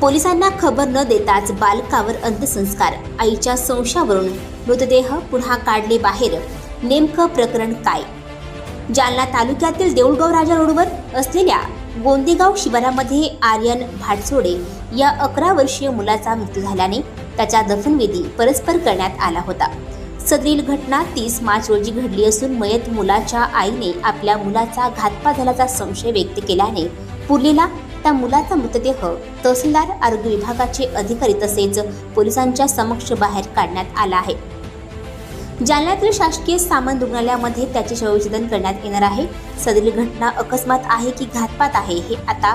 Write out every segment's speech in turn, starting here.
पोलिसांना खबर न देताच बालकावर अंत्यसंस्कार. आईच्या संशयावरून मृतदेह पुन्हा काढले बाहेर. नेमकं प्रकरण काय? जालना तालुक्यातील देऊळगाव राजा रोडवर असलेल्या गोंदेगाव शिवारामध्ये आर्यन भाटसोडे या अकरा वर्षीय मुलाचा मृत्यू झाल्याने त्याचा दफनविधी परस्पर करण्यात आला होता. सदरील घटना तीस मार्च रोजी घडली असून मयत मुलाच्या आईने आपल्या मुलाचा घातपात झाल्याचा संशय व्यक्त केल्याने पुरलेला त्या मुलाचा मृतदेह तहसीलदार आरोग्य विभागाचे अधिकारी तसेच पोलिसांच्या समक्ष बाहेर काढण्यात आला आहे. जालन्यातील शासकीय सामान रुग्णालयामध्ये त्याचे शवविच्छेदन करण्यात येणार आहे. सदरील घटना अकस्मात आहे की घातपात आहे हे आता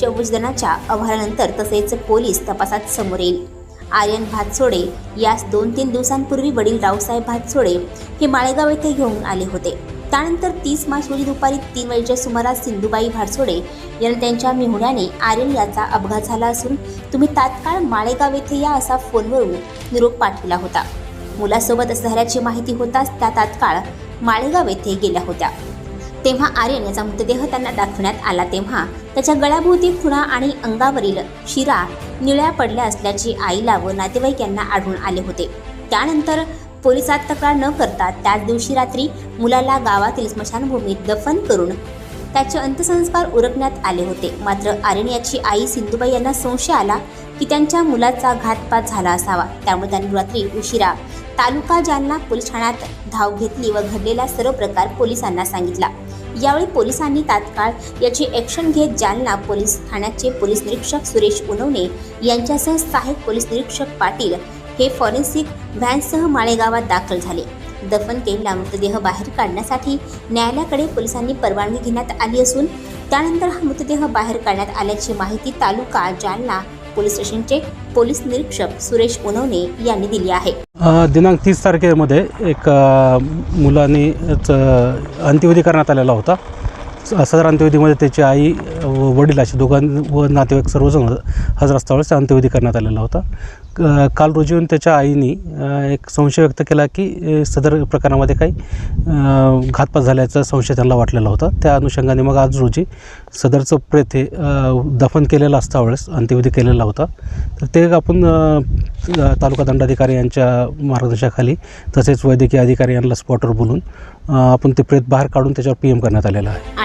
शवविच्छेदनाच्या अहवालानंतर तसेच पोलीस तपासात समोर येईल. आर्यन भातसोडे यास दोन तीन दिवसांपूर्वी वडील रावसाहेब भातसोडे हे माळेगाव येथे घेऊन आले होते. त्यानंतर तीस मार्च रोजी दुपारी तीन वाजेच्या सुमारास सिंधुबाई भारसोडे यांना त्यांच्या मिहुण्याने आर्यन याचा अपघात झाला असून तुम्ही तात्काळ माळेगाव येथे या असा फोनवरून निरोप पाठविला होता. मुलासोबत झाल्याची माहिती होताच त्या तात्काळ माळेगाव येथे गेल्या होत्या. तेव्हा आर्यन याचा मृतदेह त्यांना दाखवण्यात आला तेव्हा त्याच्या गळ्याभोवती खुणा आणि अंगावरील शिरा निळ्या पडल्या असल्याचे आईला व नातेवाईक यांना आढळून आले होते. त्यानंतर पोलिसात तक्रार न करता त्याच दिवशी रात्री मुलाला गावातील स्मशानभूमीत दफन करून त्याचे अंत्यसंस्कार उरकण्यात आले होते. मात्र आर्यन याची आई सिंधुबाई यांना संशय आला की त्यांच्या मुलाचा घातपात झाला असावा. त्यामुळे त्यांनी रात्री उशिरा तालुका जालना पोलीस ठाण्यात धाव घेतली व घडलेला सर्व प्रकार पोलिसांना सांगितला. यावेळी पोलिसांनी तात्काळ याची ॲक्शन घेत जालना पोलीस ठाण्याचे पोलीस निरीक्षक सुरेश उनवणे यांच्यासह सहाय्यक पोलीस निरीक्षक पाटील हे फॉरेन्सिक व्हॅनसह माळेगावात दाखल झाले. दफन केलेला मृतदेह बाहेर काढण्यासाठी न्यायालयाकडे पोलिसांनी परवानगी घेण्यात आली असून त्यानंतर हा मृतदेह बाहेर काढण्यात आल्याची माहिती तालुका जालना पोलीस स्टेशनचे पोलीस निरीक्षक सुरेश उनवणे यांनी दिली आहे. दिनांक तीस तारखेमध्ये एक अ, मुलाने अंत्यविधी करण्यात आलेला होता. सदर अंत्यविधीमध्ये त्याची आई व वडील असे दोघां व नातेवाईक सर्वजण हजर असतावेळेस अंत्यविधी करण्यात आलेला होता. क- काल रोजी येऊन त्याच्या आईने एक संशय व्यक्त केला की सदर प्रकरणामध्ये काही घातपात झाल्याचा संशय त्यांना वाटलेला होता. त्या अनुषंगाने मग आज रोजी सदरचं प्रेत हे दफन केलेलं असतावेळेस अंत्यविधी केलेला होता. तर ते आपण तालुका दंडाधिकारी यांच्या मार्गदर्शनाखाली तसेच वैद्यकीय अधिकारी यांना स्पॉटवर बोलून आपण ते प्रेत बाहेर काढून त्याच्यावर पी एम करण्यात आलेलं आहे.